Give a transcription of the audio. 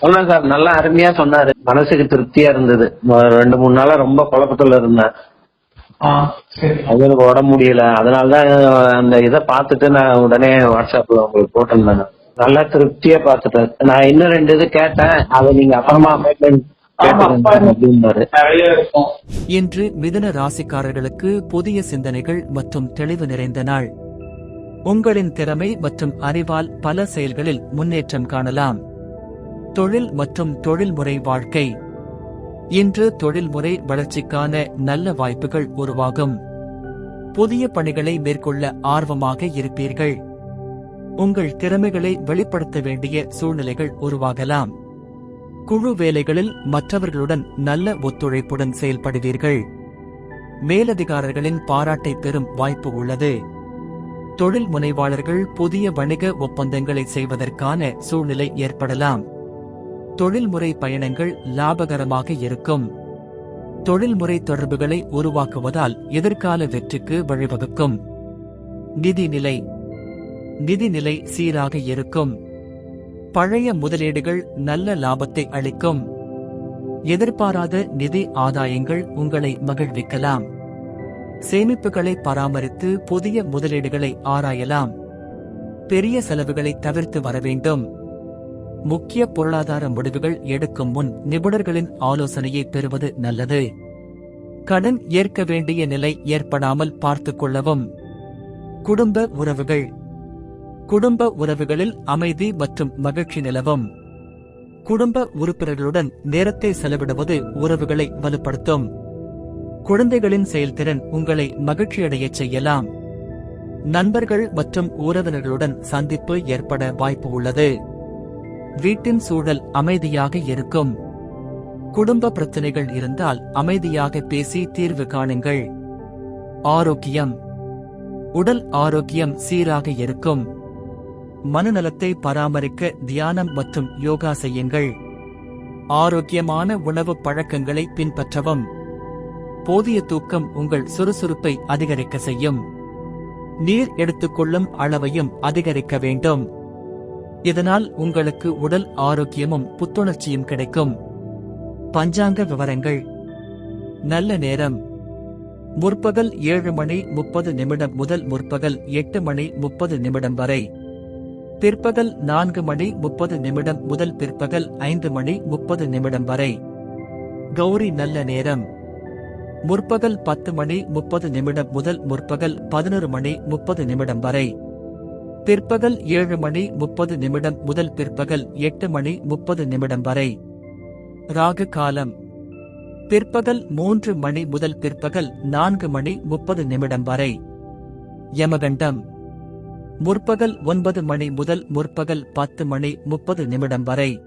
சொன்னேன் சார். நல்லா அருமையா சொன்னாரு. மனசுக்கு திருப்தியா இருந்தது. ரெண்டு மூணு நாளா ரொம்ப குழப்பத்துல இருந்தேன். ஆ சரி. அவங்களுக்கு உடம்பு முடியல. அதனாலதான் அந்த இதை பார்த்துட்டு நான் உடனே வாட்ஸ்அப்ல உங்களுக்கு போட்டிருந்தேன் நல்லா திருப்தியா பார்த்துட்டேன். நான் இன்னும் ரெண்டு இது கேட்டேன். அதை நீங்க அப்புறமா அப்பாயின்மெண்ட் ஆமா, இன்று மிதுன ராசிக்காரர்களுக்கு புதிய சிந்தனைகள் மற்றும் தெளிவு நிறைந்த நாள். உங்களின் திறமை மற்றும் அறிவால் பல செயல்களில் முன்னேற்றம் காணலாம். தொழில் மற்றும் தொழில்முறை வாழ்க்கை. இன்று தொழில்முறை வளர்ச்சிக்கான நல்ல வாய்ப்புகள் உருவாகும். புதிய பணிகளை மேற்கொள்ள ஆர்வமாக இருப்பீர்கள். உங்கள் திறமைகளை வெளிப்படுத்த வேண்டிய சூழ்நிலைகள் உருவாகலாம். குழு வேலைகளில் மற்றவர்களுடன் நல்ல ஒத்துழைப்புடன் செயல்படுவீர்கள். மேலதிகாரர்களின் பாராட்டை பெறும் வாய்ப்பு உள்ளது. தொழில் முனைவாளர்கள் புதிய வணிக ஒப்பந்தங்களை செய்வதற்கான சூழ்நிலை ஏற்படலாம். தொழில்முறை பயணங்கள் லாபகரமாக இருக்கும். தொழில்முறை தொடர்புகளை உருவாக்குவதால் எதிர்கால வெற்றிக்கு வழிவகுக்கும். நிதிநிலை. நிதிநிலை சீராக இருக்கும். பழைய முதலீடுகள் நல்ல லாபத்தை அளிக்கும். எதிர்பாராத நிதி ஆதாயங்கள் உங்களை மகிழ்விக்கலாம். சேமிப்புகளை பராமரித்து புதிய முதலீடுகளை ஆராயலாம். பெரிய செலவுகளை தவிர்த்து வர வேண்டும். முக்கிய பொருளாதார முடிவுகள் எடுக்கும் முன் நிபுணர்களின் ஆலோசனையை பெறுவது நல்லது. கடன் ஏற்க வேண்டிய நிலை ஏற்படாமல் பார்த்துக் கொள்ளவும். குடும்ப உறவுகள். குடும்ப உறவுகளில் அமைதி மற்றும் மகிழ்ச்சி நிலவும். குடும்ப உறுப்பினர்களுடன் நேரத்தை செலவிடுவது உறவுகளை வலுப்படுத்தும். குழந்தைகளின் செயல்திறன் உங்களை மகிழ்ச்சியடையச் செய்யலாம். நண்பர்கள் மற்றும் உறவினர்களுடன் சந்திப்பு ஏற்பட வாய்ப்பு உள்ளது. வீட்டின் சூழல் அமைதியாக இருக்கும். குடும்ப பிரச்சனைகள் இருந்தால் அமைதியாக பேசி தீர்வு காணுங்கள். ஆரோக்கியம். உடல் ஆரோக்கியம் சீராக இருக்கும். மனநலத்தை பராமரிக்க தியானம் மற்றும் யோகா செய்யுங்கள். ஆரோக்கியமான உணவு பழக்கங்களை பின்பற்றவும். போதிய தூக்கம் உங்கள் சுறுசுறுப்பை அதிகரிக்க செய்யும். நீர் எடுத்துக்கொள்ளும் அளவையும் அதிகரிக்க வேண்டும். இதனால் உங்களுக்கு உடல் ஆரோக்கியமும் புத்துணர்ச்சியும் கிடைக்கும். பஞ்சாங்க விவரங்கள். நல்ல நேரம். முற்பகல் ஏழு மணி முப்பது நிமிடம் முதல் முற்பகல் எட்டு மணி முப்பது நிமிடம் வரை. பிற்பகல் நான்கு மணி முப்பது நிமிடம் முதல் பிற்பகல் ஐந்து மணி முப்பது நிமிடம் வரை. கௌரி நல்ல நேரம். முற்பகல் பத்து மணி முப்பது நிமிடம் முதல் முற்பகல் பதினொரு மணி முப்பது நிமிடம் வரை. பிற்பகல் ஏழு மணி முப்பது நிமிடம் முதல் பிற்பகல் எட்டு மணி முப்பது நிமிடம் வரை. ராகு காலம். பிற்பகல் மூன்று மணி முதல் பிற்பகல் நான்கு மணி முப்பது நிமிடம் வரை. யமகண்டம். முற்பகல் ஒன்பது மணி முதல் முற்பகல் பத்து மணி முப்பது நிமிடம் வரை.